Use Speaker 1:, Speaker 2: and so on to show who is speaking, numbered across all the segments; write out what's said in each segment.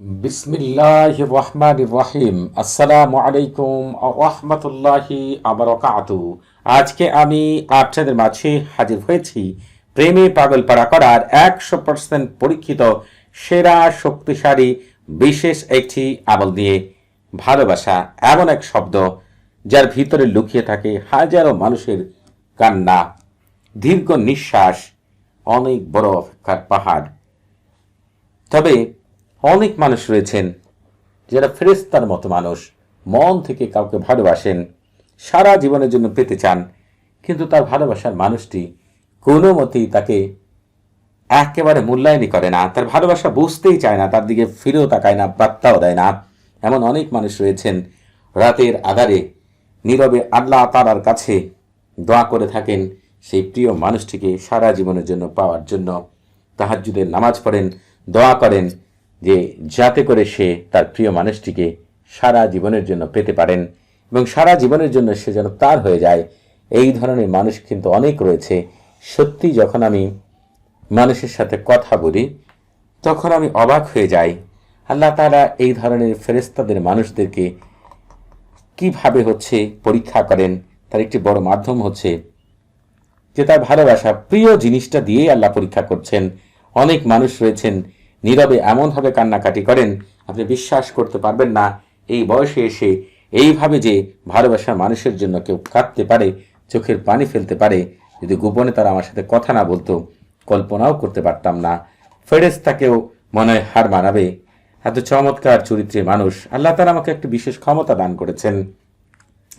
Speaker 1: বিসমিল্লাহ রহমান রহিম। আসসালামু আলাইকুম রহমতুল্লাহি আবরকাতু আজকে আমি আপনাদের মাঝে হাজির হয়েছি প্রেমে পাগল পাড়া করার একশো পার্সেন্ট পরীক্ষিত, সেরা, শক্তিশালী, বিশেষ একটি আমল দিয়ে ভালোবাসা এমন এক শব্দ যার ভিতরে লুকিয়ে থাকে হাজারো মানুষের কান্না, দীর্ঘ নিঃশ্বাস, অনেক বড় অপেক্ষার পাহাড়। তবে অনেক মানুষ রয়েছেন যারা ফেরেস্তার মতো মানুষ, মন থেকে কাউকে ভালোবাসেন, সারা জীবনের জন্য পেতে চান, কিন্তু তার ভালোবাসার মানুষটি কোনো মতেই তাকে একেবারে মূল্যায়নই করে না। তার ভালোবাসা বুঝতেই চায় না, তার দিকে ফিরেও তাকায় না পাত্তাও দেয় না। এমন অনেক মানুষ রয়েছেন রাতের আধারে, নীরবে আল্লাহ তালার কাছে দোয়া করে থাকেন সেই প্রিয় মানুষটিকে সারা জীবনের জন্য পাওয়ার জন্য। তাহাজ্জুদের নামাজ পড়েন, দোয়া করেন যে যাতে করে সে তার প্রিয় মানুষটিকে সারা জীবনের জন্য পেতে পারেন এবং সারা জীবনের জন্য সে যেন তার হয়ে যায়, এই ধরনের মানুষ কিন্তু অনেক রয়েছে। সত্যি যখন আমি মানুষের সাথে কথা বলি, তখন আমি অবাক হয়ে যাই। আল্লাহ তারা এই ধরনের ফেরেস্তাদের মানুষদেরকে কীভাবে হচ্ছে পরীক্ষা করেন, তার একটি বড় মাধ্যম হচ্ছে যে তার ভালোবাসা, প্রিয় জিনিসটা দিয়েই আল্লাহ পরীক্ষা করছেন। অনেক মানুষ রয়েছেন নীরবে এমনভাবে কান্নাকাটি করেন, আপনি বিশ্বাস করতে পারবেন না, এই বয়সে এসে এইভাবে যে ভালোবাসার মানুষের জন্য কেউ কাঁদতে পারে, চোখের পানি ফেলতে পারে, যদি গোপনে তারা আমার সাথে কথা না বলতো, কল্পনাও করতে পারতাম না। ফেরেস্তাকেও মনে হয় হার মানাবে। এত চমৎকার চরিত্রের মানুষ, আল্লাহ তারা আমাকে একটি বিশেষ ক্ষমতা দান করেছেন।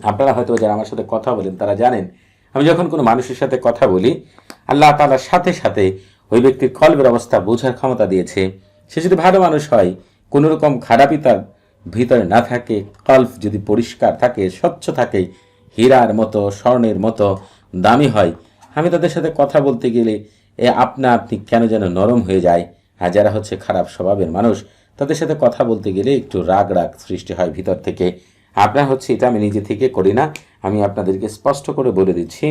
Speaker 1: আপনারা হয়তো যারা আমার সাথে কথা বলেন, তারা জানেন, আমি যখন কোনো মানুষের সাথে কথা বলি, আল্লাহ তালার সাথে সাথে ওই ব্যক্তির কল্পের অবস্থা বোঝার ক্ষমতা দিয়েছে। সে যদি ভালো মানুষ হয় কোনো রকম খারাপই তার ভিতরে না থাকে। কল্প যদি পরিষ্কার থাকে, স্বচ্ছ থাকে, হীরার মতো, স্বর্ণের মতো, দামি হয়। আমি তাদের সাথে কথা বলতে গেলে, এ আপনা আপনি কেন যেন নরম হয়ে যায়? আর যারা হচ্ছে খারাপ স্বভাবের মানুষ, তাদের সাথে কথা বলতে গেলে একটু রাগ রাগ সৃষ্টি হয় ভিতর থেকে। আপনার হচ্ছে এটা আমি নিজে থেকে করি না। আমি আপনাদেরকে স্পষ্ট করে বলে দিচ্ছি।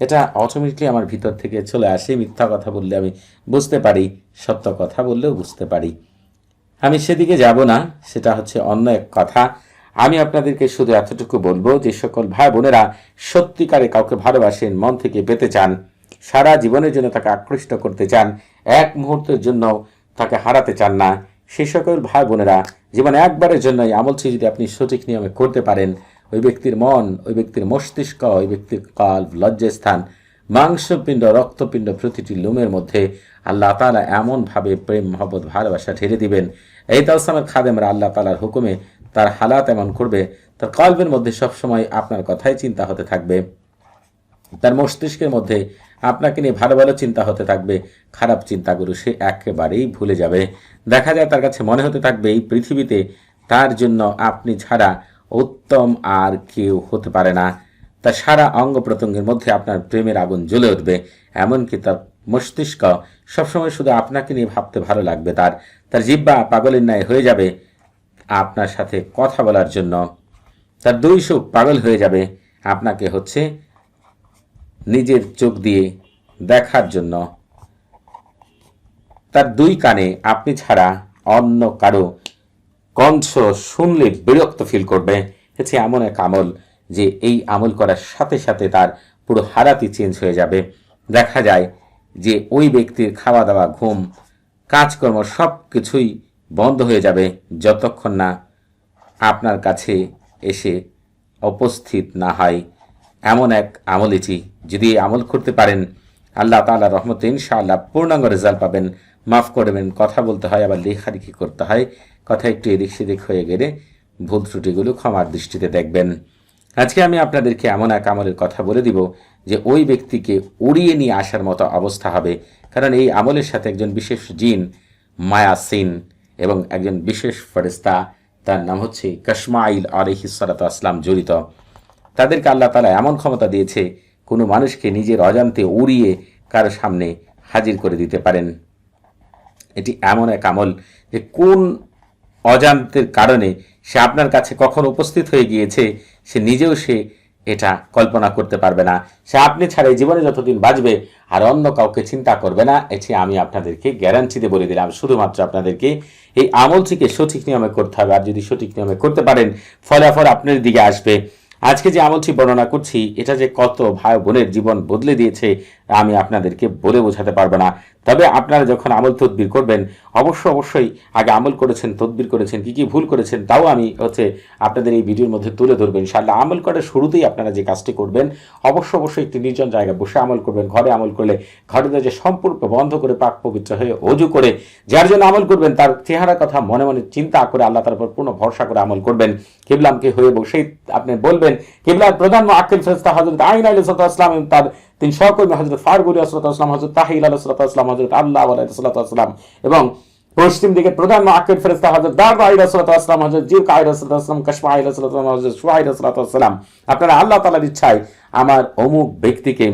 Speaker 1: এটা অটোমেটিকলি আমার ভিতর থেকে চলে আসে। মিথ্যা কথা বললে আমি বুঝতে পারি, সত্য কথা বললেও বুঝতে পারি। আমি সেদিকে যাব না, সেটা হচ্ছে অন্য এক কথা। আমি আপনাদেরকে শুধু এতটুকু বলব যে সকল ভাই বোনেরা সত্যিকারে কাউকে ভালোবাসেন, মন থেকে পেতে চান, সারা জীবনের জন্য তাকে আকৃষ্ট করতে চান, এক মুহূর্তের জন্য তাকে হারাতে চান না। সে সকল ভাই বোনেরা জীবনে একবারের জন্যই এই আমলটি যদি আপনি সঠিক নিয়মে করতে পারেন ওই ব্যক্তির মন, ওই ব্যক্তির মস্তিষ্ক, ওই ব্যক্তির কল্প লজ্জাস্থান, মাংসপিণ্ড, রক্তপিণ্ড প্রতিটি লুমের মধ্যে আল্লাহ তালা এমনভাবে প্রেম, মহব্বত, ভালোবাসা ঢেলে দিবেন। এই তালসামের খাদেমরা আল্লাহ তালার হুকুমে তার হালাত এমন করবে, তার কল্পের মধ্যে সবসময় আপনার কথাই চিন্তা হতে থাকবে। তার মস্তিষ্কের মধ্যে আপনাকে নিয়ে ভালো ভালো চিন্তা হতে থাকবে, খারাপ চিন্তাগুলো সে একেবারেই ভুলে যাবে। দেখা যায় তার কাছে মনে হতে থাকবে, এই পৃথিবীতে তার জন্য আপনি ছাড়া উত্তম আর কেউ হতে পারে না। তার সারা অঙ্গ প্রত্যঙ্গের মধ্যে আপনার প্রেমের আগুন জ্বলে উঠবে। এমনকি তার মস্তিষ্ক সবসময় শুধু আপনাকে নিয়ে ভাবতে ভালো লাগবে। তার তার জিব্বা পাগলের ন্যায় হয়ে যাবে আপনার সাথে কথা বলার জন্য। তার দুই সুখ পাগল হয়ে যাবে আপনাকে হচ্ছে নিজের চোখ দিয়ে দেখার জন্য। তার দুই কানে আপনি ছাড়া অন্য কারও কণ্ঠ শুনলে বিরক্ত ফিল করবে। হচ্ছে এমন এক আমল যে এই আমল করার সাথে সাথে তার পুরো হারাতি চেঞ্জ হয়ে যাবে। দেখা যায় যে ওই ব্যক্তির খাওয়া দাওয়া ঘুম, কাজকর্ম সব কিছুই বন্ধ হয়ে যাবে যতক্ষণ না আপনার কাছে এসে উপস্থিত না হয়। এমন এক আমল যদি আমল করতে পারেন, আল্লাহ তাআলা রহমত ইনশাআল্লাহ পূর্ণাঙ্গ রেজাল্ট পাবেন। মাফ করবেন, কথা বলতে হয়, আবার লেখালেখি করতে হয়। কথা একটু এদিক সেদিক হয়ে গেলে ভুল ত্রুটিগুলো ক্ষমার দৃষ্টিতে দেখবেন। আজকে আমি আপনাদেরকে এমন এক আমলের কথা বলে দিব যে ওই ব্যক্তিকে উড়িয়ে নিয়ে আসার মতো অবস্থা হবে। কারণ এই আমলের সাথে একজন বিশেষ জিন মায়াসিন এবং একজন বিশেষ ফেরেস্তা তার নাম হচ্ছে কসমাইল আলহিসালাত আসলাম জড়িত। তাদেরকে আল্লাহ তালা এমন ক্ষমতা দিয়েছে, কোনো মানুষকে নিজের অজান্তে উড়িয়ে কারও সামনে হাজির করে দিতে পারেন। এটি এমন এক আমল যে কোন অজান্তের কারণে সে আপনার কাছে কখন উপস্থিত হয়ে গিয়েছে, সে নিজেও সে এটা কল্পনা করতে পারবে না। সে আপনি ছাড়া জীবনে যতদিন বাঁচবে, আর অন্য কাউকে চিন্তা করবে না, এটি আমি আপনাদেরকে গ্যারান্টিতে বলে দিলাম। শুধুমাত্র আপনাদেরকে এই আমলটিকে সঠিক নিয়মে করতে হবে, আর যদি সঠিক নিয়মে করতে পারেন, ফলাফল আপনার দিকে আসবে। আজকে যে আমলটি বর্ণনা করছি, এটা যে কত ভাই বোনের জীবন বদলে দিয়েছে আমি আপনাদেরকে বলে বোঝাতে পারব না। তবে আপনারা যখন আমল তদবির করবেন, অবশ্য অবশ্যই আগে আমল করেছেন, তদবির করেছেন, কি কি ভুল করেছেন, তাও আমি হচ্ছে আপনাদের এই ভিডিওর মধ্যে তুলে ধরবেন ইনশাআল্লাহ। আমল করার শুরুতেই আপনারা যে কাজটি করবেন, অবশ্য অবশ্যই একটি নির্জন জায়গায় বসে আমল করবেন, ঘরে আমল করলে ঘরে যে সম্পর্ক বন্ধ করে, পাক পবিত্র হয়ে অজু করে যার জন্য আমল করবেন, তার চেহারার কথা মনে মনে চিন্তা করে আল্লাহ তার উপর পূর্ণ ভরসা করে আমল করবেন। কিবলামকে হয়ে বসেই আপনি বলবেন, কিবলার প্রধান আকিল ফেরস্তা হজরত আইন আলাইসালাম তার তিনি সহকর্মী হজরত ফারগুলি আসলাতাম হজরত তাহিল আলাইসালাম হজরত আল্লাহ আলাইসালাম এবং পশ্চিম দিকে প্রধান আকিল ফেরস্তা হজরত দার আসলাম হজরত জির কাহিরাম কসমা আলাইসালাম হজরত সুহাইদ আসলাতাম আপনারা আল্লাহ তালার ইচ্ছায় আমার অমুক ব্যক্তিকে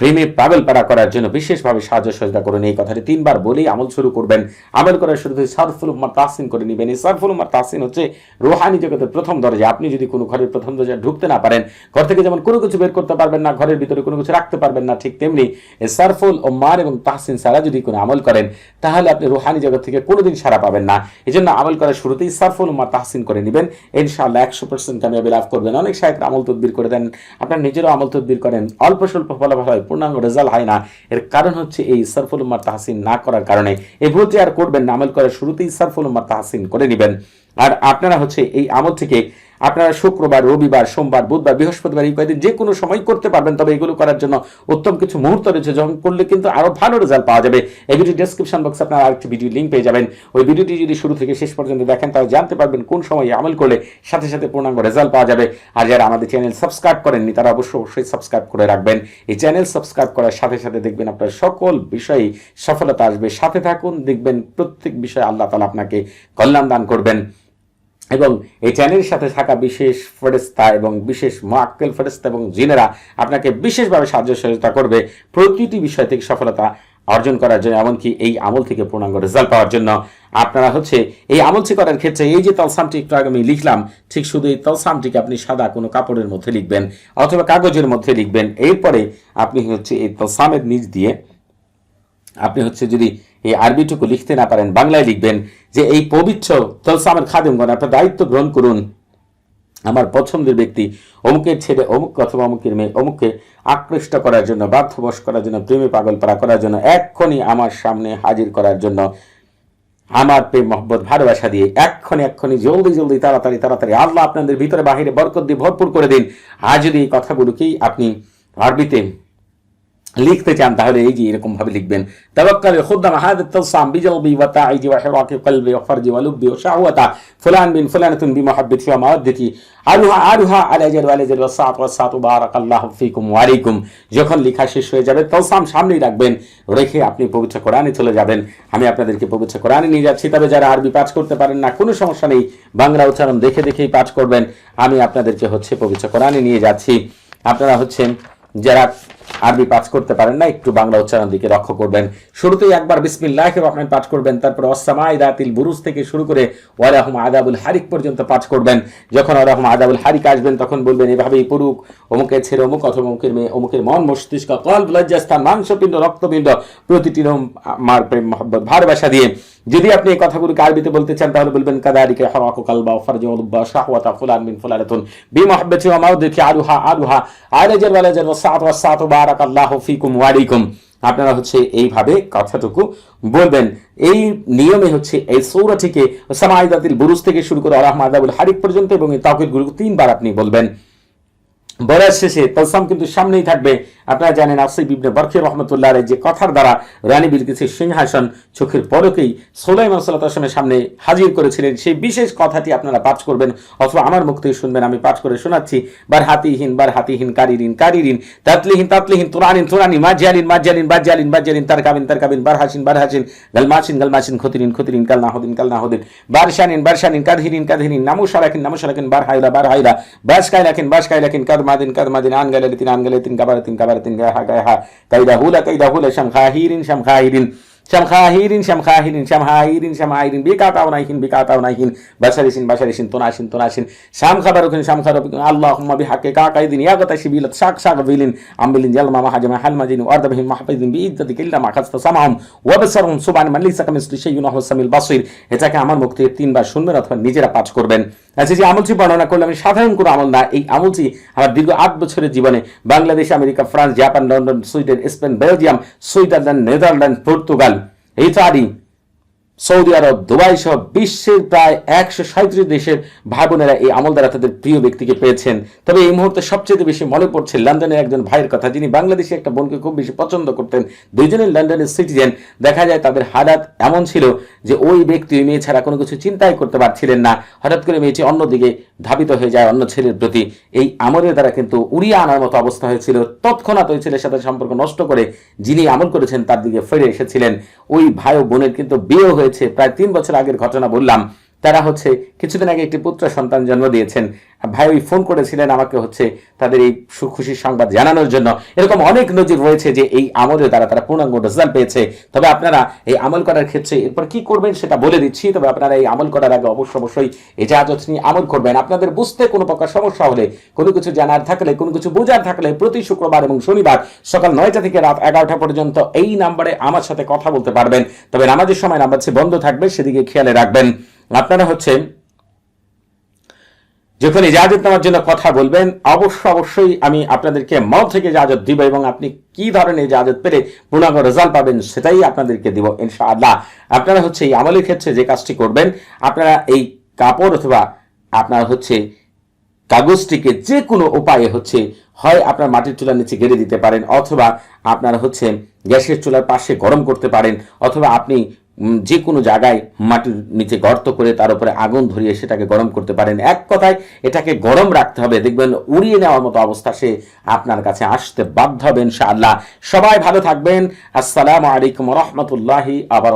Speaker 1: প্রেমে পাগল পাড়া করার জন্য বিশেষভাবে সাহায্য সহযোগিতা করুন। এই কথাটি তিনবার বলেই আমল শুরু করবেন। আমল করার শুরুতে সারফুল উম্মার তাহসিন করে নেবেন। এই সারফুল উম্মার তাহসিন হচ্ছে রোহানি জগতের প্রথম দরজা। আপনি যদি কোনো ঘরের প্রথম দরজা ঢুকতে না পারেন, ঘর থেকে যেমন কোনো কিছু বের করতে পারবেন না, ঘরের ভিতরে কোনো কিছু রাখতে পারবেন না, ঠিক তেমনি এই সারফুল ওম্মার এবং তাহসিন সারা যদি কোনো আমল করেন, তাহলে আপনি রোহানি জগৎ থেকে কোনোদিন সারা পাবেন না। এই জন্য আমল করার শুরুতেই সারফুল উম্মার তাহসিন করে নেবেন। ইনশাআল্লাহ একশো পার্সেন্ট কামিয়াবি লাভ করবেন। অনেক সাহেব আমল তদবির করে দেন। আপনার নিজেরও আমল তদবির করেন। অল্প স্বল্প ফলাফল হয় পূর্ণাঙ্গ রেজাল্ট হয় না। এর কারণ হচ্ছে এই ইসারফুল উম্মার তাহসিন না করার কারণে। এই ভুলটি আর করবেন না, আমল করার শুরুতেই ইসারফুল উম্মার তাহসিন করে নেবেন। আর আপনারা হচ্ছে এই আমল থেকে আপনারা শুক্রবার, রবিবার, সোমবার, বুধবার, বৃহস্পতিবার এই কয়েকদিন যে কোনো সময় করতে পারবেন, তবে এগুলো করার জন্য উত্তম কিছু মুহূর্ত রয়েছে। যখন করলে কিন্তু আরও ভালো রেজাল্ট পাওয়া যাবে। এই ভিডিও ডেসক্রিপশন বক্সে আপনারা আরেকটি ভিডিও লিঙ্ক পেয়ে যাবেন। ওই ভিডিওটি যদি শুরু থেকে শেষ পর্যন্ত দেখেন, তাহলে জানতে পারবেন কোন সময় আমল করলে সাথে সাথে পূর্ণাঙ্গ রেজাল্ট পাওয়া যাবে। আর যারা আমাদের চ্যানেল সাবস্ক্রাইব করেননি, তারা অবশ্যই অবশ্যই সাবস্ক্রাইব করে রাখবেন। এই চ্যানেল সাবস্ক্রাইব করার সাথে সাথে দেখবেন আপনার সকল বিষয়ে সফলতা আসবে। সাথে থাকুন, দেখবেন প্রত্যেক বিষয়ে আল্লাহ তালা আপনাকে কল্যাণ দান করবেন। এবং এই চ্যানেলের সাথে থাকা বিশেষ ফেরেস্তা এবং বিশেষ মোয়াক্কেল ফেরেস্তা এবং জিনেরা আপনাকে বিশেষভাবে সাহায্য সহযোগিতা করবে প্রতিটি বিষয় থেকে সফলতা অর্জন করার জন্য, এমনকি এই আমল থেকে পূর্ণাঙ্গ রেজাল্ট পাওয়ার জন্য। আপনারা হচ্ছে এই আমলটি করার ক্ষেত্রে, এই যে তলসামটি একটু আগে আমি লিখলাম, ঠিক শুধু এই তলসামটিকে আপনি সাদা কোনো কাপড়ের মধ্যে লিখবেন অথবা কাগজের মধ্যে লিখবেন। এরপরে আপনি হচ্ছে এই তলসামের নিচ দিয়ে আপনি হচ্ছে যদি এই আরবিটুকু লিখতে না পারেন, বাংলায় লিখবেন যে, এই পবিত্র তলসামের খাদেমগণ আপনার দায়িত্ব গ্রহণ করুন। আমার পছন্দের ব্যক্তি অমুকের ছেলে, অমুক অথবা অমুকের মেয়ে, অমুককে আকৃষ্ট করার জন্য, বাধ্যবশ করার জন্য, প্রেমে পাগল পাড়া করার জন্য এক্ষণি আমার সামনে হাজির করার জন্য আমার প্রেম, মহব্বত, ভালোবাসা দিয়ে এক্ষণি এক্ষণি জলদি জলদি, তাড়াতাড়ি তাড়াতাড়ি আল্লাহ আপনাদের ভিতরে বাহিরে বরকত দিয়ে ভরপুর করে দিন। আর যদি এই কথাগুলোকেই আপনি আরবিতে লিখতে চান, তাহলে এই যে এরকম ভাবে লিখবেন। তাওয়াক্কাল খুদ্দাম হাদ তাসাম বিজলবি ওয়া তাইজি ওয়া হিরাকি কলবি ওয়া ফারজি ওয়া লুব্বি ওয়া শাহওয়াতা। ফুলান বিন ফুলানাতুন বিমহাব্বতি ওয়া মাওয়াদ্দাতি। আলুহা আলুহা আলা জাল ওয়া জাল ওয়া সাত ওয়া সাত বারাকাল্লাহু ফিকুম ওয়া আলাইকুম। যখন লেখা শেষ হয়ে যাবে তাসাম সামনেই রাখবেন। রেখে আপনি পবিত্র কোরআনে চলে যাবেন। আমি আপনাদেরকে পবিত্র কোরআনে নিয়ে যাচ্ছি। তবে যারা আরবি পাঠ করতে পারেন না, কোনো সমস্যা নেই। বাংলা উচ্চারণ দেখে দেখেই পাঠ করবেন। আমি আপনাদেরকে হচ্ছে পবিত্র কোরআনে নিয়ে যাচ্ছি। আপনারা হচ্ছেন যারা আরবি পাঠ করতে পারেন না, একটু বাংলা উচ্চারণ দিকে লক্ষ্য করবেন। শুরুতেই একবার বিসমিল্লাহ রহমান পাঠ করবেন, তারপর অসামাই দাতিল বুরুজ থেকে শুরু করে ওয়ারাহম আদাবুল হারিক পর্যন্ত পাঠ করবেন। যখন ওয়ারাহম আদাবুল হারিক আসবেন, তখন বলবেন, এভাবেই পুরুক অমুকের ছেড়ে, অমুক অথবা অমুকের মেয়ে, অমুকের মন, মস্তিষ্ক কল লজ্জাস্থান, মাংসপিণ্ড, রক্তপিণ্ড, প্রতিটি মার প্রেম দিয়ে যদি আপনি এই কথাগুলোকে আরবিতে বলতে চান, তাহলে বলবেন কাদারিকে হরাকু কালবা ফারজা উলবা শাহওয়াতা ফুলান মিন ফুলারাতুন বিমহব্বতি ওয়া মাউদিতি আরুহা আরুহা আলাজার ওয়ালাজার ওয়া সাত ওয়া সাত বারাকাল্লাহু ফিকুম ওয়া আলাইকুম। আপনারা হচ্ছে এইভাবে কথাটুকু বলবেন। এই নিয়মে হচ্ছে এই সৌরাটিকে সামাইদাতিল বুরুজ থেকে শুরু করে আলাহমাদাবুল হারিক পর্যন্ত এবং এই তাওকিদগুলো তিনবার আপনি বলবেন। বলার শেষে তলসাম কিন্তু সামনেই থাকবে। আপনারা জানেন আসিফ ইবনে বরখে রহমতুল্লাহ যে কথার দ্বারা রানী বিলকিসের সিংহাসন চোখের পরকেই সোলাইমান সাল্লামের সামনে হাজির করেছিলেন। সেই বিশেষ কথাটি আপনারা পাঠ করবেন, অথবা আমার মুখ থেকে শুনবেন, আমি পাঠ করে শোনাচ্ছি। বার হাতিহীন বার হাতিহীন কারিরিন কারিরিন, তাতলিহীন তাতলিহীন, তুরানিন, তুরানি মাজিয়ালিন মাজিয়ালিন বাজিয়ালিন বাজিয়ালিন তার কাবিন তার কাবিন বার হাসিন বার হাসিন গালমাসিন গালমাসিন, খতিরিন খতিরিন কাল নাহদিন কাল নাহদিন বারশানিন বারশানিন, কাদহিরিন কাদহিরিন, নামুশারাকিন নামুশারাকিন বার হাইরা বার হাইরা বাস কাইলাকিন বাস কাইলাকিন কাদ মাদিন কাদ মাদিন আন গালালিতিন আন গালালিতিন কাবারাতিন কাবারাতিন গাহা গাহা কাইদা হুলা কাইদা হুলা শাম খাহিরিন শাম খাহিরিন শামখাহিরিন শামখাহিরিন শামহাহিরিন শামহাহিরিন বিকাতাও নাইহিন বিকাতাও নাইহিন বাশারিসিন বাশারিসিন তোনাসিন তোনাসিন শাম খাবারুকিন শাম খাবারুকিন আল্লাহুম্মা বিহাক্কি কাকাইদিন ইয়াগাতা শিবিলত শাক শাক বিলিন আমবিলিন জালমা মাহাজামা হালমাজিন ওয়ারদাবহিম মাহফিদিন বিইদ্দাতিক ইল্লা মা খাসতা সামাহুম ওয়া বাসারহুম সুবহান মান লিসা কামিসলি শাইউন ওয়া হুয়াস সামিল বাসির এটাকে আমার মুখ থেকে তিনবার শুনবেন অথবা নিজেরা পাঠ করবেন আচ্ছা যে আমলটি বর্ণনা করলে আমি সাধারণ কোনো আমল না, এই আমলটি আমার দীর্ঘ আট বছরের জীবনে Bangladesh, America, France, Japan, London, Sweden, Spain, Belgium, Switzerland, Netherland, Portugal, Italy Saudi Arab, Dubai সহ বিশ্বের প্রায় একশো সাঁত্রিশ দেশের ভাই বোনেরা এই আমল দ্বারা তাদের প্রিয় ব্যক্তিকে পেয়েছেন। তবে এই মুহূর্তে সবচেয়ে বেশি মনে পড়ছে লন্ডনের একজন ভাইয়ের কথা, যিনি বাংলাদেশে একটা বোনকে খুব বেশি পছন্দ করতেন। দুইজনের লন্ডনের সিটিজেন। দেখা যায় তাদের হালাত এমন ছিল যে ওই ব্যক্তি ওই মেয়ে ছাড়া কোনো কিছু চিন্তাই করতে পারছিলেন না। হঠাৎ করে মেয়েটি অন্যদিকে ধাবিত হয়ে যায় অন্য ছেলের প্রতি। এই আমলের দ্বারা কিন্তু উড়িয়ে আনার মতো অবস্থা হয়েছিল। তৎক্ষণাৎ ওই ছেলের সাথে সম্পর্ক নষ্ট করে যিনি আমল করেছেন তার দিকে ফিরে এসেছিলেন। ওই ভাই ও বোনের কিন্তু বিয়ে হয়েছে। প্রায় তিন বছর আগের ঘটনা বললাম। তারা হচ্ছে কিছুদিন আগে একটি পুত্র সন্তান জন্ম দিয়েছেন। ভাই ওই ফোন করেছিলেন আমাকে হচ্ছে তাদের এই সুখুশির সংবাদ জানানোর জন্য। এরকম অনেক নজির রয়েছে যে এই আমলের দ্বারা তারা পূর্ণাঙ্গ রেজাল্ট পেয়েছে। তবে আপনারা এই আমল করার ক্ষেত্রে এরপর কি করবেন সেটা বলে দিচ্ছি। তবে আপনারা এই আমল করার আগে অবশ্য অবশ্যই এজাজত নিয়ে আমল করবেন। আপনাদের বুঝতে কোনো প্রকার সমস্যা হলে, কোনো কিছু জানার থাকলে, কোনো কিছু বোঝার থাকলে প্রতি শুক্রবার এবং শনিবার সকাল নয়টা থেকে রাত এগারোটা পর্যন্ত এই নাম্বারে আমার সাথে কথা বলতে পারবেন। তবে নামাজের সময় নাম্বার বন্ধ থাকবে, সেদিকে খেয়ালে রাখবেন। আপনারা হচ্ছে যখন ইজাজত নেওয়ার জন্য কথা বলবেন, অবশ্য অবশ্যই আমি আপনাদেরকে মন থেকে ইজাজত দিব এবং আপনি কি ধরনের ইজাজত পেলে পূর্ণাঙ্গ রেজাল্ট পাবেন সেটাই আপনাদেরকে দিব ইনশাআল্লাহ। আপনারা হচ্ছে এই আমলের ক্ষেত্রে যে কাজটি করবেন, আপনারা এই কাপড় অথবা আপনারা হচ্ছে কাগজটিকে যে কোনো উপায়ে হচ্ছে, হয় আপনার মাটির চুলার নিচে গেড়ে দিতে পারেন অথবা আপনারা হচ্ছে গ্যাসের চুলার পাশে গরম করতে পারেন, অথবা আপনি যে কোনো জায়গায় মাটির নিচে গর্ত করে তার উপরে আগুন ধরিয়ে সেটাকে গরম করতে পারেন। এক কথায় এটাকে গরম রাখতে হবে। দেখবেন উড়িয়ে নেওয়ার মতো অবস্থা সে আপনার কাছে আসতে বাধ্য হবে ইনশাআল্লাহ। সবাই ভালো থাকবেন। আসসালামু আলাইকুম রহমতুল্লাহি আবার